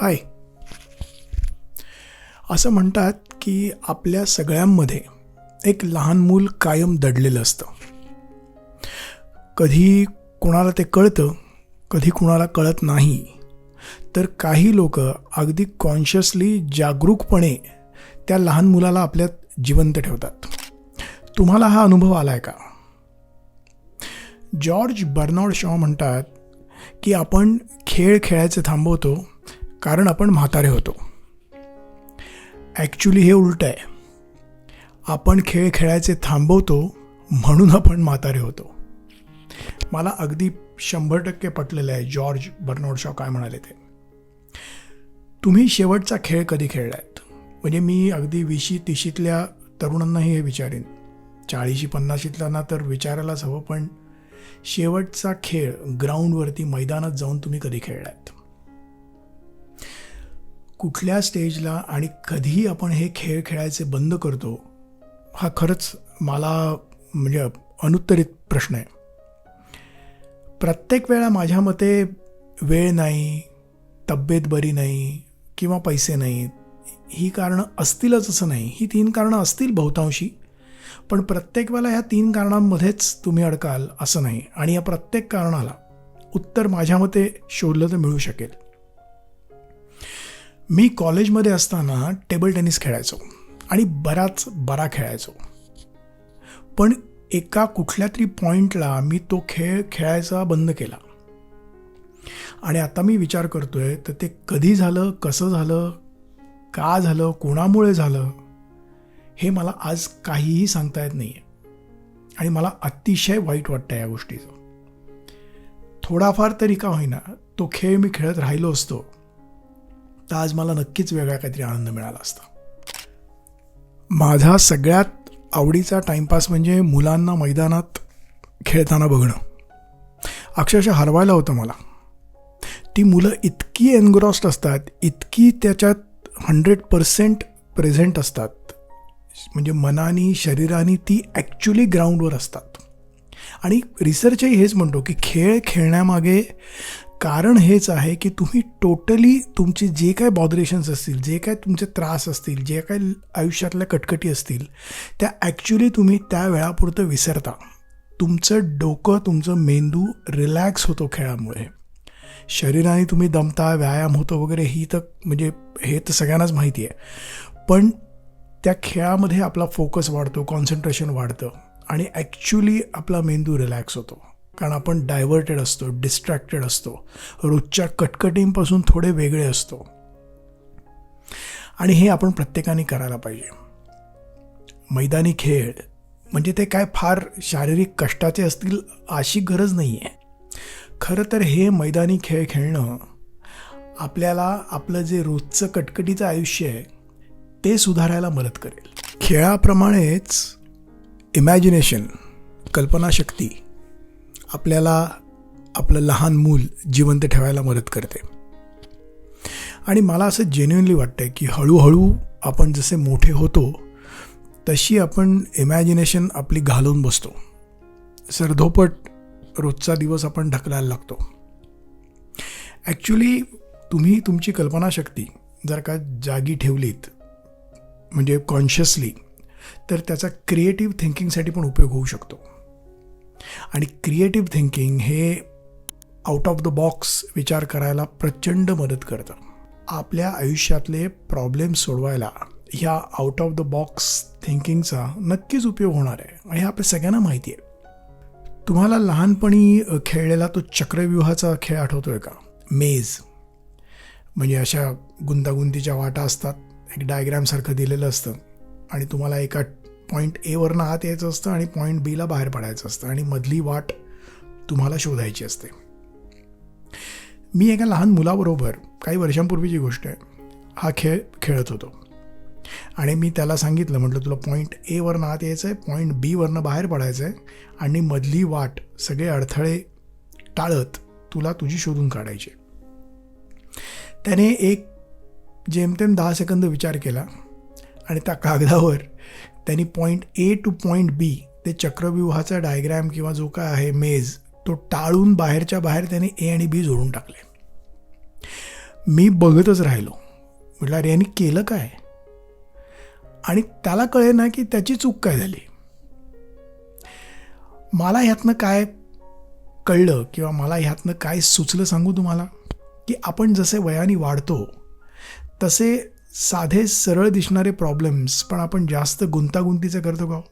हाय. असं म्हणतात की आपल्या सगळ्यांमध्ये एक लहान मूल कायम दडलेलं असतं. कधी कुणाला ते कळतं कधी कुणाला कळत नाही तर काही लोक अगदी कॉन्शियसली जागरूकपणे त्या लहान मुलाला आपल्यात जिवंत ठेवतात. तुम्हाला हा अनुभव आला आहे का? जॉर्ज बर्नॉड शॉ म्हणतात की आपण खेळ खेळायचं थांबवतो कारण आपण म्हातारे होतो. ॲक्च्युली हे उलटं आहे. आपण खेळ खेळायचे थांबवतो म्हणून आपण म्हातारे होतो. मला अगदी शंभर टक्के पटलेलं आहे जॉर्ज बर्नोड शॉ काय म्हणाले ते. तुम्ही शेवटचा खेळ कधी खेळलायत? म्हणजे मी अगदी विशी तिशीतल्या तरुणांनाही हे विचारेन. चाळीशी पन्नाशीतल्यांना तर विचारायलाच हवं पण शेवटचा खेळ ग्राउंडवरती मैदानात जाऊन तुम्ही कधी खेळलायत? कुठल्या स्टेजला आणि कधीही आपण हे खेळ खेळायचे बंद करतो हा खरंच मला म्हणजे अनुत्तरित प्रश्न आहे. प्रत्येक वेळा माझ्या मते वेळ नाही तब्येत बरी नाही किंवा पैसे नाहीत ही कारणं असतीलच असं नाही. ही तीन कारणं असतील बहुतांशी पण प्रत्येक वेळेला ह्या तीन कारणांमध्येच तुम्ही अडकाल असं नाही. आणि या प्रत्येक कारणाला उत्तर माझ्या मते शोधलं तर मिळू शकेल. मी कॉलेजमध्ये असताना टेबल टेनिस खेळायचो आणि बराच बरा खेळायचो. पण एका कुठल्या तरी पॉईंटला मी तो खेळ खेळायचा बंद केला. आणि आता मी विचार करतोय तर ते कधी झालं कसं झालं का झालं कोणामुळे झालं हे मला आज काहीही सांगता येत नाही आहे आणि मला अतिशय वाईट वाटतं या गोष्टीचं. थोडाफार तरी का होईना तो खेळ मी खेळत राहिलो असतो. तर आज मला नक्कीच वेगळा काहीतरी आनंद मिळाला असता. माझा सगळ्यात आवडीचा टाईमपास म्हणजे मुलांना मैदानात खेळताना बघणं. अक्षरशः हरवायला होतं मला. ती मुलं इतकी एनग्रॉस्ड असतात इतकी त्याच्यात हंड्रेड पर्सेंट प्रेझेंट असतात. म्हणजे मनाने शरीराने ती ॲक्च्युली ग्राउंडवर असतात. आणि रिसर्चही हेच म्हणतो की खेळ खेळण्यामागे कारण हेच आहे की तुम्ही टोटली तुमचे जे काय बॉदरेशन्स असतील जे काय तुमचे त्रास असतील जे काय आयुष्यातल्या कटकटी असतील त्या ॲक्च्युली तुम्ही त्या वेळापुरतं विसरता. तुमचं डोकं तुमचं मेंदू रिलॅक्स होतो खेळामुळे. शरीराने तुम्ही दमता व्यायाम होतो वगैरे ही तर म्हणजे हे तर सगळ्यांनाच माहिती आहे. पण त्या खेळामध्ये आपला फोकस वाढतो कॉन्सन्ट्रेशन वाढतं आणि ॲक्च्युली आपला मेंदू रिलॅक्स होतो. कारण आपण डायव्हर्टेड असतो डिस्ट्रॅक्टेड असतो. रोजच्या कटकटींपासून थोडे वेगळे असतो. आणि हे आपण प्रत्येकाने करायला पाहिजे. मैदानी खेळ म्हणजे ते काय फार शारीरिक कष्टाचे असतील अशी गरज नाही आहे खरं तर हे मैदानी खेळ खेळणं आपल्याला आपलं जे रोजचं कटकटीचं आयुष्य आहे ते सुधारायला मदत करेल. खेळाप्रमाणेच इमॅजिनेशन कल्पनाशक्ती आपल्याला आपलं लहान मूल जिवंत ठेवायला मदत करते. आणि मला असं जेन्युनली वाटतं आहे की हळूहळू आपण जसे मोठे होतो तशी आपण इमॅजिनेशन आपली घालून बसतो. सरधोपट रोजचा दिवस आपण ढकलायला लागतो. ॲक्च्युली तुम्ही तुमची कल्पनाशक्ती जर का जागी ठेवलीत म्हणजे कॉन्शियसली तर त्याचा क्रिएटिव्ह थिंकिंगसाठी पण उपयोग होऊ शकतो. आणि क्रिएटिव्ह थिंकिंग हे आउट ऑफ द बॉक्स विचार करायला प्रचंड मदत करतं. आपल्या आयुष्यातले प्रॉब्लेम सोडवायला ह्या आउट ऑफ द बॉक्स थिंकिंगचा नक्कीच उपयोग होणार आहे. आणि हे आपल्या सगळ्यांना माहिती आहे. तुम्हाला लहानपणी खेळलेला तो चक्रव्यूहाचा खेळ आठवतो आहे का? मेज म्हणजे अशा गुंतागुंतीच्या वाटा असतात. एक डायग्रॅमसारखं दिलेलं असतं. आणि तुम्हाला एका पॉईंट एवरनं आत यायचं असतं आणि पॉईंट बीला बाहेर पडायचं असतं आणि मधली वाट तुम्हाला शोधायची असते. मी एका लहान मुलाबरोबर काही वर्षांपूर्वीची गोष्ट आहे. हा खेळ खेळत होतो. आणि मी त्याला सांगितलं म्हटलं तुला पॉईंट एवरनं आत यायचं आहे पॉईंट बीवरनं बाहेर पडायचं आहे आणि मधली वाट सगळे अडथळे टाळत तुला तुझी शोधून काढायची त्याने एक जेमतेम दहा सेकंद विचार केला आणि त्या कागदावर त्यांनी point A to point B ते चक्रव्यूहाचा डायग्रॅम किंवा जो काय आहे मेज तो टाळून बाहेरच्या बाहेर त्याने ए आणि बी जोडून टाकले. मी बघतच राहिलो. म्हटलं अरे यांनी केलं काय? आणि त्याला कळे ना की त्याची चूक काय झाली. मला ह्यातनं काय कळलं किंवा मला ह्यातनं काय सुचलं सांगू तुम्हाला? की आपण जसे वयाने वाढतो तसे साधे सरळ दिसणारे प्रॉब्लेम्स पण आपण जास्त गुंतागुंतीचे करतो का हो?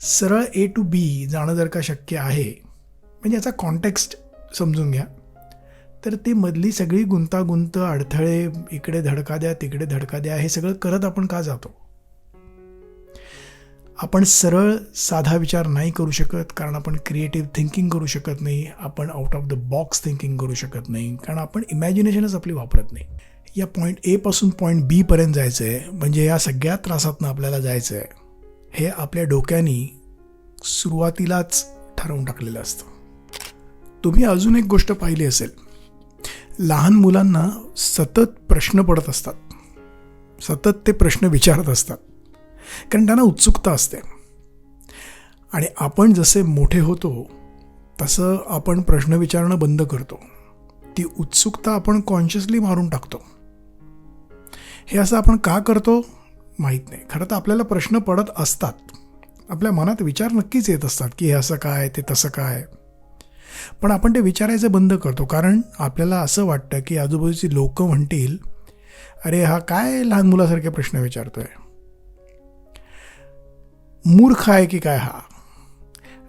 सरळ ए टू बी जाणं जर का शक्य आहे म्हणजे याचा कॉन्टेक्स्ट समजून घ्या तर ती मधली सगळी गुंतागुंत अडथळे इकडे धडका द्या तिकडे धडका द्या हे सगळं करत आपण का जातो? आपण सरळ साधा विचार नाही करू शकत कारण आपण क्रिएटिव्ह थिंकिंग करू शकत नाही आपण out of the box thinking करू शकत नाही कारण आपण इमॅजिनेशनच आपली वापरत नाही. या पॉईंट एपासून पॉईंट बीपर्यंत जायचं आहे म्हणजे या सगळ्या त्रासातून आपल्याला जायचं आहे हे आपल्या डोक्यानी सुरुवातीलाच ठरवून टाकलेलं असतं. तुम्ही अजून एक गोष्ट पाहिली असेल. लहान मुलांना सतत प्रश्न पडत असतात. सतत ते प्रश्न विचारत असतात. कारण त्यांना उत्सुकता असते. आणि आपण जसे मोठे होतो तसं आपण प्रश्न विचारणं बंद करतो. ती उत्सुकता आपण कॉन्शियसली मारून टाकतो. हे असं आपण का करतो? माहीत नाही. खरं तर आपल्याला प्रश्न पडत असतात. आपल्या मनात विचार नक्कीच येत असतात की हे असं काय ते तसं काय? पण आपण ते विचारायचं बंद करतो. कारण आपल्याला असं वाटतं की आजूबाजूची लोक म्हणतील अरे हा काय लहान मुलासारखे प्रश्न विचारतोय? मूर्ख आहे की काय हा?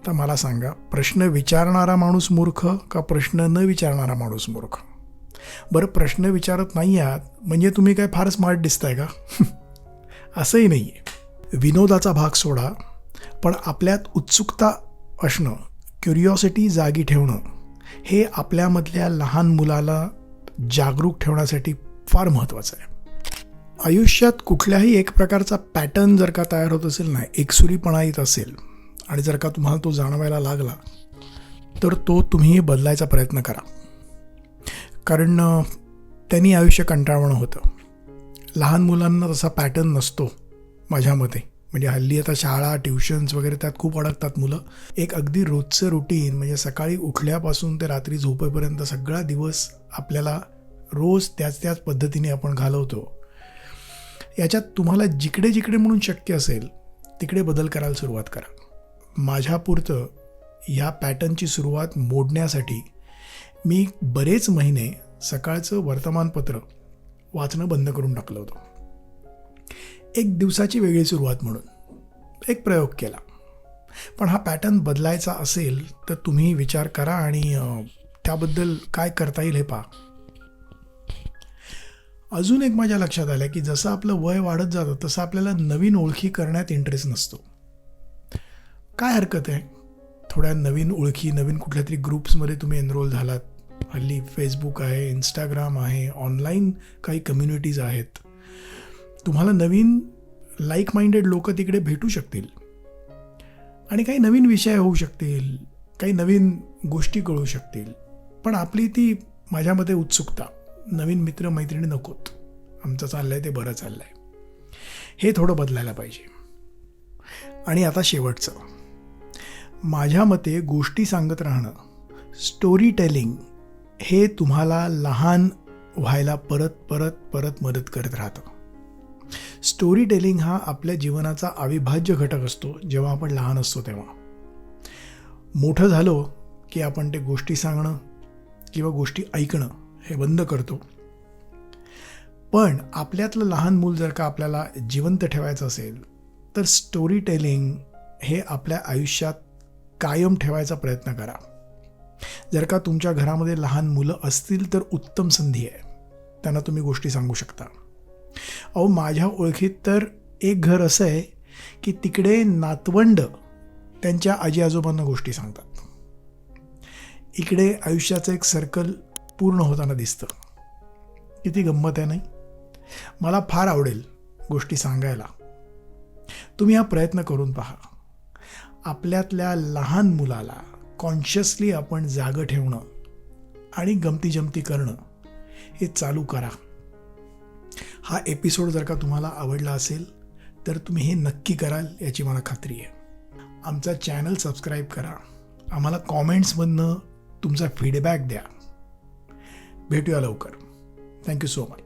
तर मला सांगा प्रश्न विचारणारा माणूस मूर्ख का प्रश्न न विचारणारा माणूस मूर्ख? बरं प्रश्न विचारत नाही आहात म्हणजे तुम्ही काय फार स्मार्ट दिसताय का? असंही नाही आहे विनोदाचा भाग सोडा पण आपल्यात उत्सुकता असणं क्युरिओसिटी जागी ठेवणं हे आपल्यामधल्या लहान मुलाला जागरूक ठेवण्यासाठी फार महत्त्वाचं आहे. आयुष्यात कुठल्याही एक प्रकारचा पॅटर्न जर का तयार होत असेल ना एकसुरीपणा येत असेल आणि जर का तुम्हाला तो जाणवायला लागला तर तो तुम्ही बदलायचा प्रयत्न करा. कारण त्यांनी आयुष्य कंटाळवणं होतं. लहान मुलांना तसा पॅटर्न नसतो माझ्या मते. म्हणजे हल्ली आता शाळा ट्युशन्स वगैरे त्यात खूप अडकतात मुलं. एक अगदी रोजचं रुटीन म्हणजे सकाळी उठल्यापासून ते रात्री झोपेपर्यंत सगळा दिवस आपल्याला रोज त्याच त्याच पद्धतीने आपण घालवतो. याच्यात तुम्हाला जिकडे जिकडे म्हणून शक्य असेल तिकडे बदल करायला सुरुवात करा. माझ्यापुरतं ह्या पॅटर्नची सुरुवात मोडण्यासाठी मी बरेच महिने सकाळचं वर्तमानपत्र वाचणं बंद करून टाकलं होतं. एक दिवसाची वेगळी सुरुवात म्हणून एक प्रयोग केला. पण हा पॅटर्न बदलायचा असेल तर तुम्ही विचार करा आणि त्याबद्दल काय करता येईल हे पहा. अजून एक माझ्या लक्षात आलं की जसं आपलं वय वाढत जातं तसं आपल्याला नवीन ओळखी करण्यात इंटरेस्ट नसतो. काय हरकत आहे? थोड्या नवीन ओळखी नवीन कुठल्या तरी ग्रुप्समध्ये तुम्ही एनरोल झालात. हल्ली फेसबुक आहे इंस्टाग्राम आहे ऑनलाईन काही कम्युनिटीज आहेत. तुम्हाला नवीन लाईक माइंडेड लोक तिकडे भेटू शकतील. आणि काही नवीन विषय होऊ शकतील काही नवीन गोष्टी कळू शकतील. पण आपली ती माझ्यामध्ये उत्सुकता नवीन मित्रमैत्रिणी नकोत. आमचं चाललं आहे ते बरं चाललं आहे हे थोडं बदलायला पाहिजे. आणि आता शेवटचं. माझ्या मते गोष्टी सांगत राहणं स्टोरी टेलिंग हे तुम्हाला लहान व्हायला परत परत परत मदत करत राहतं. स्टोरी टेलिंग हा आपल्या जीवनाचा अविभाज्य घटक असतो जेव्हा आपण लहान असतो तेव्हा. मोठं झालो की आपण ते गोष्टी सांगणं किंवा गोष्टी ऐकणं हे बंद करतो. पण आपल्यातलं लहान मूल जर का आपल्याला जिवंत ठेवायचं असेल तर स्टोरी टेलिंग हे आपल्या आयुष्यात कायम ठेवायचा प्रयत्न करा. जर का तुमच्या घरामध्ये लहान मुलं असतील तर उत्तम संधी आहे. त्यांना तुम्ही गोष्टी सांगू शकता. अहो माझ्या ओळखीत तर एक घर असं आहे की तिकडे नातवंड त्यांच्या आजी आजोबांना गोष्टी सांगतात. इकडे आयुष्याचं एक सर्कल पूर्ण होताना दिसतं. किती गंमत आहे नाही? मला फार आवडेल गोष्टी सांगायला. तुम्ही हा प्रयत्न करून पहा. आपल्यातल्या लहान मुलाला कॉन्शियसली आपण जागं ठेवणं आणि गमती जमती करणं हे चालू करा. हा एपिसोड जर का तुम्हाला आवडला असेल तर तुम्ही हे नक्की कराल याची मला खात्री आहे. आमचा चॅनल सबस्क्राईब करा. आम्हाला कॉमेंट्समधनं तुमचा फीडबॅक द्या. भेटूया लवकर. Thank you so much